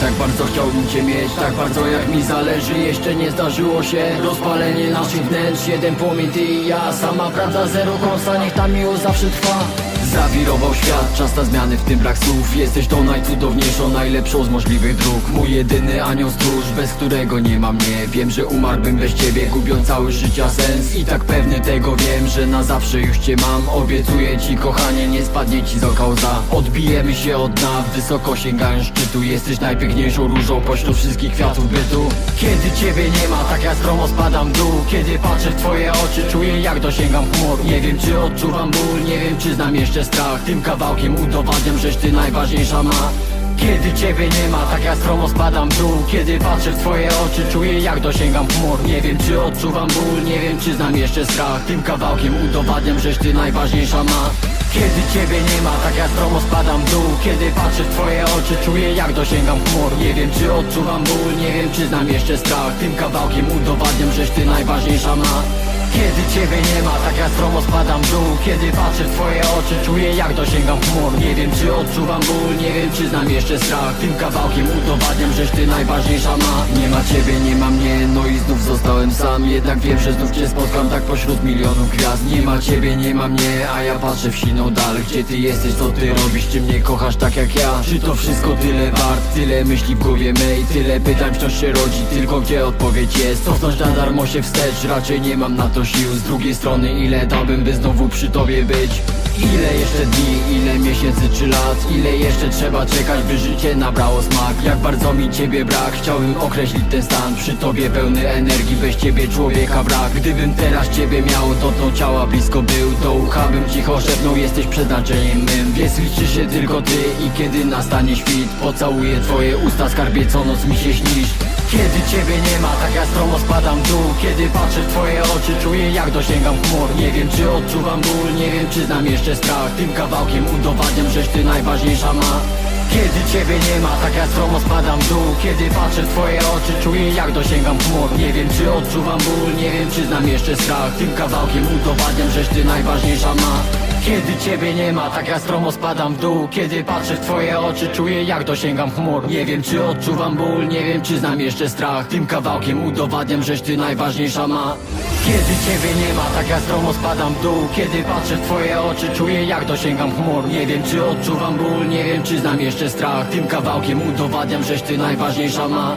Tak bardzo chciałbym cię mieć, tak bardzo jak mi zależy. Jeszcze nie zdarzyło się rozpalenie naszych wnętrz. Jeden płomień, i ja, sama prawda, zero kąsa Niech ta miłość zawsze trwa Zawirował świat, czas na zmiany, w tym brak słów. Jesteś tą najcudowniejszą, najlepszą z możliwych dróg. Mój jedyny anioł stróż, bez którego nie ma mnie. Wiem, że umarłbym bez ciebie, gubiąc cały życia sens. I tak pewny tego wiem, że na zawsze już cię mam. Obiecuję ci kochanie, nie spadnie ci z oka łza Odbijemy się od dna, wysoko sięgając szczytu. Jesteś najpiękniejszą różą pośród wszystkich kwiatów bytu. Kiedy ciebie nie ma, tak ja stromo spadam dół. Kiedy patrzę w twoje oczy, czuję jak dosięgam chmur. Nie wiem czy odczuwam ból, nie wiem czy znam jeszcze strach Tym kawałkiem udowadniam, żeś ty najważniejsza ma. Kiedy ciebie nie ma, tak ja stromo spadam w dół. Kiedy patrzę w twoje oczy, czuję jak dosięgam chmur. Nie wiem czy odczuwam ból, nie wiem czy znam jeszcze strach. Tym kawałkiem udowadniam, żeś ty najważniejsza ma. Kiedy ciebie nie ma, tak ja stromo spadam w dół. Kiedy patrzę w twoje oczy, czuję jak dosięgam chmur. Nie wiem czy odczuwam ból, nie wiem czy znam jeszcze strach. Tym kawałkiem udowadniam, żeś ty najważniejsza ma kiedy ciebie nie ma, tak ja stromo spadam w dół. Kiedy patrzę w twoje oczy, czuję jak dosięgam chmur. Nie wiem czy odczuwam ból, nie wiem czy znam jeszcze strach. Tym kawałkiem udowadniam, żeś ty najważniejsza ma. Nie ma ciebie, nie ma zostałem sam Jednak wiem, że znów cię spotkam. Tak pośród milionów gwiazd. Nie ma ciebie, nie ma mnie, a ja patrzę w siną dal. Gdzie ty jesteś, co ty robisz, czy mnie kochasz tak jak ja? Czy to wszystko tyle wart, tyle myśli w głowie mej. Tyle pytań wciąż się rodzi, tylko gdzie odpowiedź jest? Cofnąć na darmo się wstecz, raczej nie mam na to sił. Z drugiej strony ile dałbym, by znowu przy tobie być Ile jeszcze dni, ile miesięcy czy lat? Ile jeszcze trzeba czekać, by życie nabrało smak? Jak bardzo mi ciebie brak, chciałbym określić ten stan. Przy tobie pełny energii, bez ciebie człowieka brak. Gdybym teraz ciebie miał, dotknął ciała blisko był. To ucha bym cicho szepnął, jesteś przeznaczeniem mym. Więc liczy się tylko ty i kiedy nastanie świt. Pocałuję twoje usta, skarbie co noc mi się śnisz. Kiedy ciebie nie ma, tak ja stromo spadam dół. Kiedy patrzę w twoje oczy, czuję jak dosięgam chmur. Nie wiem czy odczuwam ból, nie wiem czy znam jeszcze strach Tym kawałkiem udowadniam, żeś ty najważniejsza ma. Kiedy ciebie nie ma, tak ja stromo spadam w dół. Kiedy patrzę w twoje oczy, czuję jak dosięgam chmur. Nie wiem czy odczuwam ból, nie wiem czy znam jeszcze strach. Tym kawałkiem udowadniam, żeś ty najważniejsza ma. Kiedy ciebie nie ma, tak ja stromo spadam w dół. Kiedy patrzę w twoje oczy, czuję jak dosięgam chmur. Nie wiem czy odczuwam ból, nie wiem czy znam jeszcze strach. Tym kawałkiem udowadniam, żeś ty najważniejsza ma Kiedy ciebie nie ma, tak ja stromo spadam w dół. Kiedy patrzę w twoje oczy, czuję jak dosięgam chmur. Nie wiem czy odczuwam ból, nie wiem czy znam jeszcze strach. Tym kawałkiem udowadniam, żeś ty najważniejsza ma